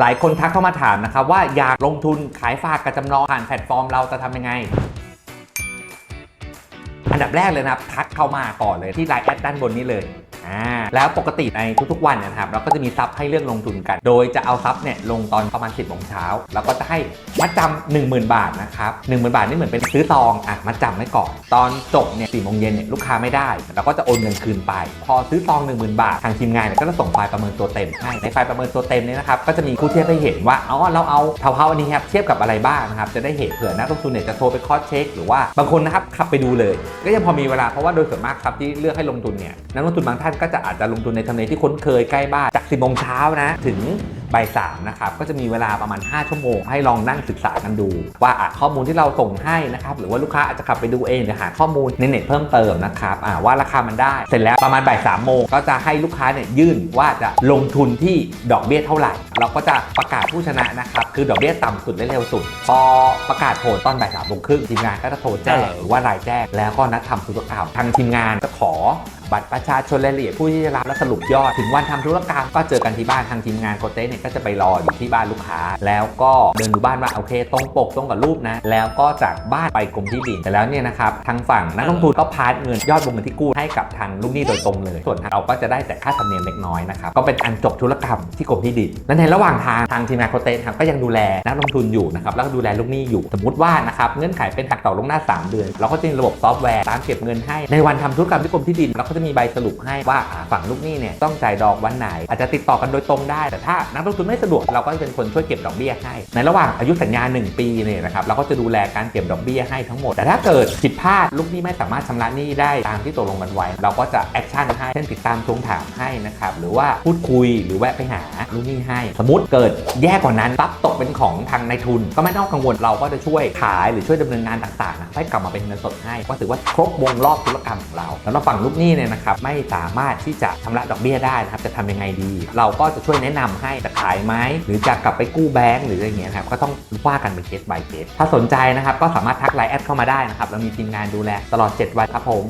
หลายคนทักเข้ามาถามนะครับว่าอยากลงทุนขายฝากกับจำนองผ่านแพลตฟอร์มเราจะทำยังไงอันดับแรกเลยนะครับทักเข้ามาก่อนเลยที่ไลน์แอดด้านบนนี้เลย อ่าแล้วปกติในทุกๆวันนะครับเราก็จะมีซับให้เลือกลงทุนกัน โดยจะเอาซับเนี่ยลงตอนประมาณ 10โมงเช้าแล้วก็จะให้มัดจำ10,000 บาทนะครับ10,000บาทนี่เหมือนเป็นซื้อซองอะมัดจำไว้ก่อน ตอนจบเนี่ย4โมงเย็นเนี่ยลูกค้าไม่ได้เราก็จะโอนเงินคืนไป พอซื้อซอง 10,000 บาท ทางทีมงานเนี่ยก็จะส่งไฟล์ประเมินตัวเต็มให้ในไฟล์ประเมินตัวเต็มเนี่ยนะครับก็จะมีคู่เทียบให้เห็นว่าอ๋อเราเอาเท่าๆอันนี้ครับเทียบกับอะไรบ้างนะครับจะได้เห็นเผื่อนักลงทุนเนี่ยจะโทรไปคอสเช็คหรือว่าบางคนนะครับขับไปดูเลย ก็ยังพอมีเวลาเพราะว่าโดยส่วนมากครับที่เลือกให้ลงทุนเนี่ยนักลงทุนบางท่านก็จะอาจจะลงทุนในทำเลที่คุ้นเคยใกล้บ้านจาก 10โมงเช้านะถึงบ่ายสามนะครับก็จะมีเวลาประมาณ 5 ชั่วโมง ให้ลองนั่งศึกษากันดู ว่าข้อมูลที่เราส่งให้นะครับหรือว่าลูกค้าอาจจะขับไปดูเองหรือหาข้อมูลในเน็ตเพิ่มเติมนะครับว่าราคามันได้ เสร็จแล้วประมาณบ่ายสามโมงก็จะให้ลูกค้าเนี่ยยื่นว่าจะลงทุนที่ดอกเบี้ยเท่าไหร่ เราก็จะประกาศผู้ชนะนะครับ คือดอกเบี้ยต่ำสุดและเร็วสุด พอประกาศผลตอนบ่ายสามโมงครึ่งทีมงานก็จะโทรแจ้งหรือว่ารายแจ้งแล้วก็นัดทำธุรกรรมทางทีมงานจะขอบัตรประชาชนรายละเอียดผู้ที่จะรับและสรุปยอด ถึงวันทำธุรกรรมก็เจอกันที่บ้านทางทีมงานโคเต้เนี่ยก็จะไปรออยู่ที่บ้านลูกค้า แล้วก็เดินดูบ้านว่าโอเคตรงปกตรงกับรูปนะ แล้วก็จากบ้านไปกรมที่ดินแต่แล้วเนี่ยนะครับทางฝั่งนักลงทุนก็พาร์ทเงินยอดวงเงินที่กู้ให้กับทางลูกหนี้โดยตรงเลย ส่วนทางเราก็จะได้แต่ค่าธรรมเนียมเล็กน้อยนะครับก็เป็นอันจบธุรกรรมที่กรมที่ดินและในระหว่างทางทางทีมงานโคเต้ครับก็ยังดูแลนักลงทุนอยู่นะครับแล้วก็ดูแลลูกหนี้อยู่สมมติว่านะครับเงื่อนไขเป็นหักต่อลงหน้า 3 เดือน เราก็จะมีระบบซอฟต์แวร์ตามเก็บเงินให้ ในวันทำธุรกรรมที่กรมที่ดินเราก็จะมีใบสรุปให้ว่าฝั่งลูกหนี้เนี่ยต้องจ่ายดอกวันไหน อาจจะติดต่อกันโดยตรงได้ แต่ถ้านักลงทุนไม่สะดวกเราก็จะเป็นคนช่วยเก็บดอกเบี้ยให้ ในระหว่างอายุสัญญา 1 ปีเนี่ยนะครับเราก็จะดูแลการเก็บดอกเบี้ยให้ทั้งหมด แต่ถ้าเกิดผิดพลาดลูกหนี้ไม่สามารถชำระหนี้ได้ตามที่ตกลงกันไว้ เราก็จะแอคชั่นให้เช่นติดตามทวงถามให้นะครับหรือว่าพูดคุยหรือแวะไปหาลูกหนี้ให้ สมมติเกิดแย่กว่านั้นปั๊บตกเป็นของทางนายทุน ก็ไม่ต้องกังวลเราก็จะช่วยขายหรือช่วยดำเนินงานต่างๆนะให้กลับมาเป็นเงินสดให้ก็ถือว่าครบวงรอบธุรกรรมของเรา แล้วเราฝั่งลูกหนี้เนี่ยนะครับไม่สามารถที่จะชำระดอกเบี้ยได้นะครับจะทำยังไงดี เราก็จะช่วยแนะนำให้จะขายไหมหรือจะกลับไปกู้แบงก์หรืออะไรอย่างเงี้ยครับก็ต้องว่ากันเป็นเคส by เคสถ้าสนใจนะครับก็สามารถทักไลน์แอดเข้ามาได้นะครับเรามีทีมงานดูแลตลอด 7 วันครับผม